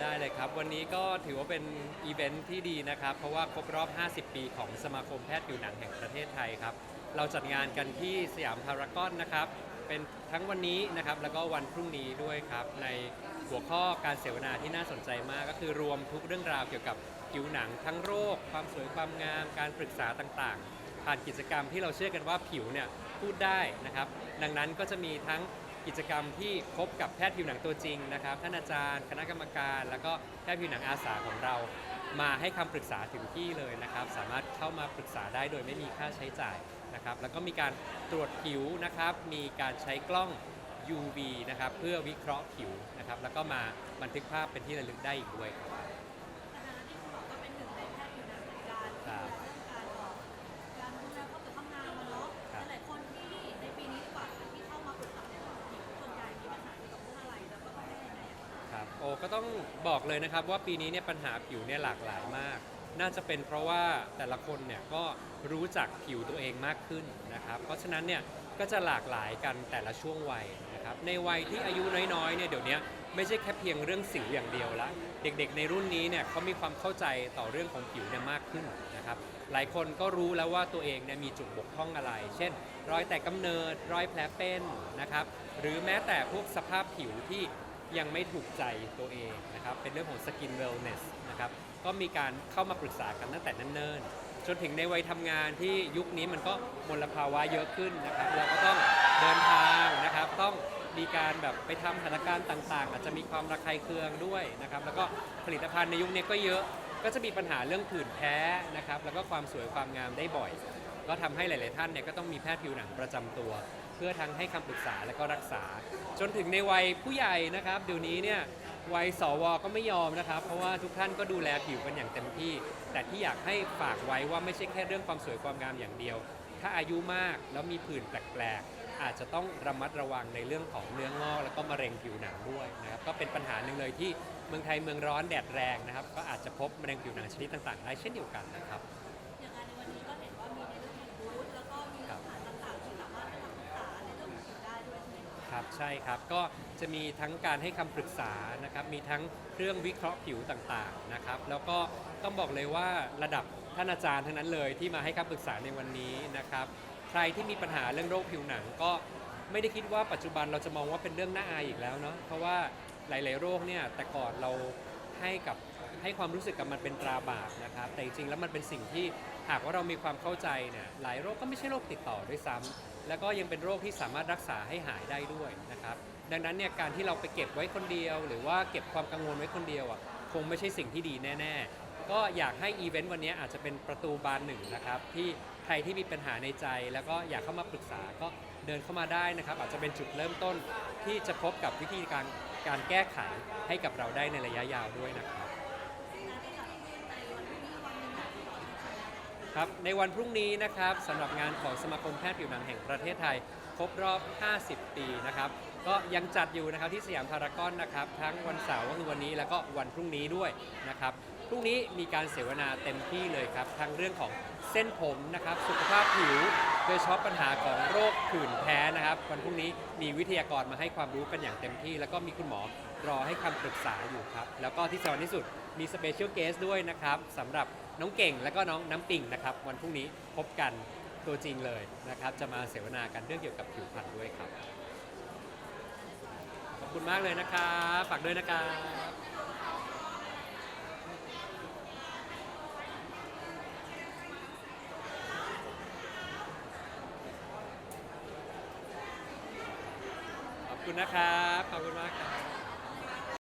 ได้เลยครับ วันนี้ก็ถือว่าเป็นอีเวนท์ที่ดีนะครับ เพราะว่าครบรอบ 50 ปีของสมาคมแพทย์ผิวหนังแห่งประเทศไทยครับ เราจัดงานกันที่สยามพารากอนนะครับ เป็นทั้งวันนี้นะครับ แล้วก็วันพรุ่งนี้ด้วยครับ ในหัวข้อการเสวนาที่น่าสนใจมากก็คือรวมทุกเรื่องราวเกี่ยวกับผิวหนังทั้งโรค ความสวยความงาม การปรึกษาต่างๆ ผ่านกิจกรรมที่เราเชื่อกันว่าผิวเนี่ยพูดได้นะครับ ดังนั้นก็จะมีทั้งกิจกรรมที่พบกับแพทย์ผิวหนังตัวจริงนะครับท่านอาจารย์ คณะกรรมการ แล้วก็แพทย์ผิวหนังอาสาของเรา มาให้คำปรึกษาถึงที่เลยนะครับ สามารถเข้ามาปรึกษาได้โดยไม่มีค่าใช้จ่ายนะครับ แล้วก็มีการตรวจผิวนะครับ มีการใช้กล้อง UV นะครับเพื่อวิเคราะห์ผิวนะครับ แล้วก็มาบันทึกภาพเป็นที่ระลึกได้อีกด้วยครับ โอ้ก็ต้องบอกเลยนะครับว่าปีนี้เนี่ยปัญหาผิวเนี่ยหลากหลายมาก น่าจะเป็นเพราะว่าแต่ละคนเนี่ยก็รู้จักผิวตัวเองมากขึ้นนะครับ เพราะฉะนั้นเนี่ยก็จะหลากหลายกันแต่ละช่วงวัยนะครับ ในวัยที่อายุน้อยๆเนี่ยเดี๋ยวนี้ไม่ใช่แค่เพียงเรื่องสิวอย่างเดียวละเด็กๆ ในรุ่นนี้เนี่ยเขามีความเข้าใจต่อเรื่องของผิวเนี่ยมากขึ้นนะครับ หลายคนก็รู้แล้วว่าตัวเองเนี่ยมีจุดบกพร่องอะไร เช่น รอยแตกกำเนิด รอยแผลเป็นนะครับ หรือแม้แต่พวกสภาพผิวที่ ยังไม่ถูกใจตัวเองนะครับ เป็นเรื่องของ skin wellness นะครับ ก็มีการเข้ามาปรึกษากันตั้งแต่เนิ่นๆจนถึงในวัยทำงานที่ยุคนี้มันก็มลภาวะเยอะขึ้นนะครับ เราก็ต้องเดินทางนะครับ ต้องมีการแบบไปทำหัตถการณ์ต่าง ๆ อาจจะมีความระคายเคืองด้วยนะครับ แล้วก็ผลิตภัณฑ์ในยุคนี้ก็เยอะ ก็จะมีปัญหาเรื่องผื่นแพ้นะครับ แล้วก็ความสวยความงามได้บ่อย ก็ทำให้หลาย ๆ ท่านเนี่ยก็ต้องมีแพทย์ผิวหนังประจำตัว พื่อทั้งให้คำปรึกษาและก็รักษา จนถึงในวัยผู้ใหญ่นะครับเดี๋ยวนี้เนี่ยวัยสวก็ไม่ยอมนะครับ เพราะว่าทุกท่านก็ดูแลผิวกันอย่างเต็มที่ แต่ที่อยากให้ฝากไว้ว่าไม่ใช่แค่เรื่องความสวยความงามอย่างเดียว ถ้าอายุมากแล้วมีผื่นแปลกๆอาจจะต้องระมัดระวังในเรื่องของเนื้องอกแล้วก็มะเร็งผิวหนังด้วยนะครับก็เป็นปัญหาหนึ่งเลยที่เมืองไทยเมืองร้อนแดดแรงนะครับ ก็อาจจะพบมะเร็งผิวหนังชนิดต่างๆ ได้เช่นเดียวกันนะครับ ใช่ครับ ก็จะมีทั้งการให้คำปรึกษานะครับ มีทั้งเครื่องวิเคราะห์ผิวต่างๆนะครับ แล้วก็ต้องบอกเลยว่าระดับท่านอาจารย์ทั้งนั้นเลยที่มาให้คำปรึกษาในวันนี้นะครับ ใครที่มีปัญหาเรื่องโรคผิวหนังก็ไม่ได้คิดว่าปัจจุบันเราจะมองว่าเป็นเรื่องน่าอายอีกแล้วเนาะ เพราะว่าหลาย ๆ โรคเนี่ยแต่ก่อนเรา ให้กับให้ความรู้สึกกับมันเป็นตราบาปนะครับ แต่จริงๆแล้วมันเป็นสิ่งที่หากว่าเรามีความเข้าใจเนี่ยหลายโรคก็ไม่ใช่โรคติดต่อด้วยซ้ำแล้วก็ยังเป็นโรคที่สามารถรักษาให้หายได้ด้วยนะครับ ดังนั้นเนี่ยการที่เราไปเก็บไว้คนเดียว หรือว่าเก็บความกังวลไว้คนเดียวอะคงไม่ใช่สิ่งที่ดีแน่ ๆ ก็อยากให้อีเวนต์วันนี้อาจจะเป็นประตูบานหนึ่งนะครับที่ใครที่มีปัญหาในใจแล้วก็อยากเข้ามาปรึกษาก็ เดินเข้ามาได้นะครับ อาจจะเป็นจุดเริ่มต้นที่จะพบกับวิธีการการแก้ไขให้กับเราได้ในระยะยาวด้วยนะครับคะครับ ในวันพรุ่งนี้นะครับสำหรับงานของสมาคมแพทย์ผิวหนังแห่งประเทศไทย ครบรอบ 50 ปีนะครับ ก็ยังจัดอยู่นะครับที่สยามพารากอนนะครับ ทั้งวันเสาร์ก็คือวันนี้แล้วก็วันพรุ่งนี้ด้วยนะครับ พรุ่งนี้มีการเสวนาเต็มที่เลยครับทั้งเรื่องของเส้นผมนะครับสุขภาพผิวโดยเฉพาะปัญหาของโรคผื่นแพ้นะครับ วันพรุ่งนี้มีวิทยากรมาให้ความรู้กันอย่างเต็มที่ แล้วก็มีคุณหมอรอให้คำปรึกษาอยู่ครับ แล้วก็ที่สำคัญที่สุดมีสเปเชียลเกสด้วยนะครับสำหรับน้องเก่งและก็น้องน้ำปิ่งนะครับ วันพรุ่งนี้พบกันตัวจริงเลยนะครับ จะมาเสวนากันเรื่องเกี่ยวกับผิวพรรณด้วยครับ ขอบคุณมากเลยนะครับฝากด้วยนะครับขอบ คุณนะครับ ขอบคุณมากครับ